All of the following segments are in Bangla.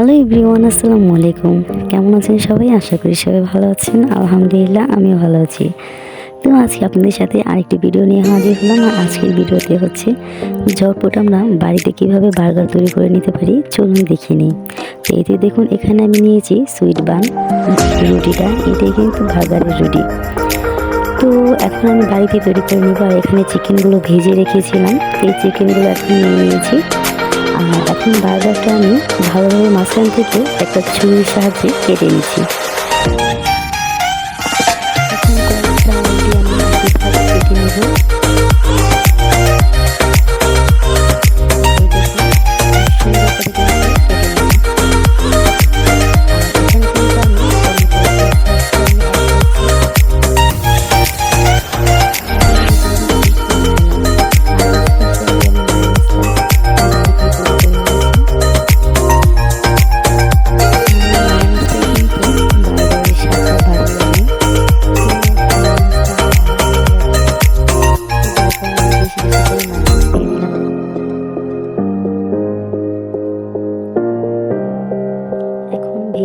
হ্যালো এভরিওয়ান, আসসালামু আলাইকুম। কেমন আছেন সবাই? আশা করি সবাই ভালো আছেন। আলহামদুলিল্লাহ, আমিও ভালো আছি। তো আজকে আপনাদের সাথে আরেকটি ভিডিও নিয়ে হাজির হলাম। আর আজকের ভিডিওতে হচ্ছে ঝটপট আমরা বাড়িতে কীভাবে বার্গার তৈরি করে নিতে পারি, চলুন দেখে নিই। তো এতে দেখুন, এখানে আমি নিয়েছি সুইট বান, রুটিটা। এটাই কিন্তু বার্গারের রুটি। তো এখন আমি বাড়িতে তৈরি করে নিব। আর এখানে চিকেনগুলো ভেজে রেখেছিলাম। এই চিকেনগুলো এখন নিয়ে নিয়েছি। আর এখন বার্গারটা আমি ভালোভাবে মাঝখান থেকে একটা ছুরির সাহায্যে কেটে নিচ্ছি। কেটে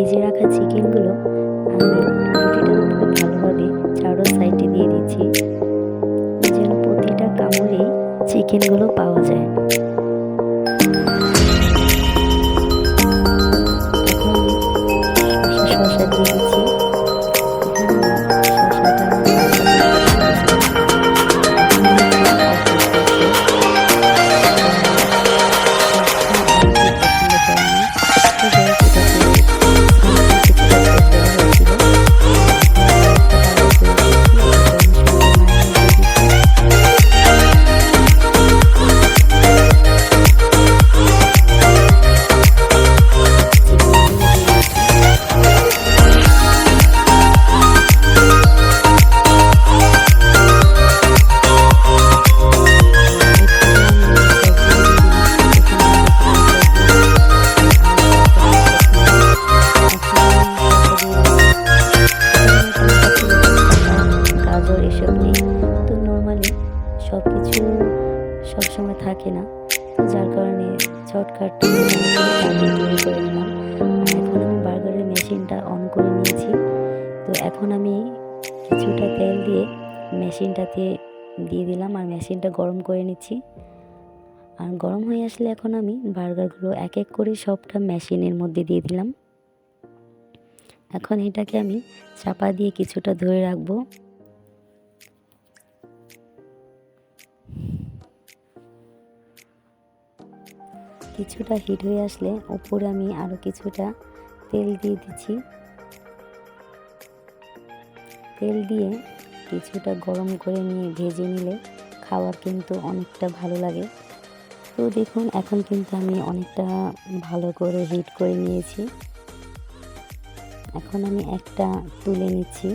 ভেজে রাখা চিকেনগুলো আমি রুটিটার উপরে ভালোভাবে চারো সাইডে দিয়ে দিচ্ছি। যেন প্রতিটা কামড়েই চিকেনগুলো পাওয়া যায়। সব কিছু সবসময় থাকে না। যার কারণে শর্টকাট এখন আমি বার্গারের মেশিনটা অন করে নিয়েছি। তো এখন আমি কিছুটা তেল দিয়ে মেশিনটাতে দিয়ে দিলাম আর মেশিনটা গরম করে নিচ্ছি। আর গরম হয়ে আসলে এখন আমি বার্গারগুলো এক এক করে সবটা মেশিনের মধ্যে দিয়ে দিলাম। এখন এটাকে আমি চাপা দিয়ে কিছুটা ধরে রাখব। কিছুটা হিট হয়ে আসলে উপরে আমি আরও কিছুটা তেল দিয়ে দিচ্ছি। তেল দিয়ে কিছুটা গরম করে নিয়ে ভেজে নিলে খাওয়ার কিন্তু অনেকটা ভালো লাগে। তো দেখুন, এখন কিন্তু আমি অনেকটা ভালো করে হিট করে নিয়েছি। এখন আমি একটা তুলে নিচ্ছি।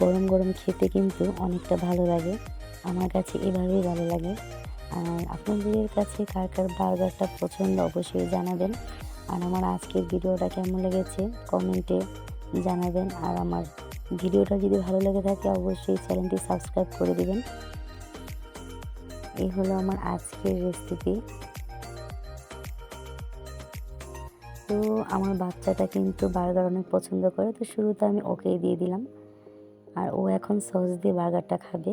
গরম গরম খেতে কিন্তু অনেকটা ভালো লাগে। আমার কাছে এভাবেই ভালো লাগে। আর আপনাদের কাছে কার কার বার্গারটা পছন্দ অবশ্যই জানাবেন। আর আমার আজকের ভিডিওটা কেমন লেগেছে কমেন্টে জানাবেন। আর আমার ভিডিওটা যদি ভালো লেগে থাকে অবশ্যই চ্যানেলটি সাবস্ক্রাইব করে দেবেন। এই হলো আমার আজকের রেসিপি তো আমার বাচ্চাটা কিন্তু বার্গার অনেক পছন্দ করে, তো শুরুতে আমি ওকেই দিয়ে দিলাম। আর ও এখন সস দিয়ে বার্গারটা খাবে।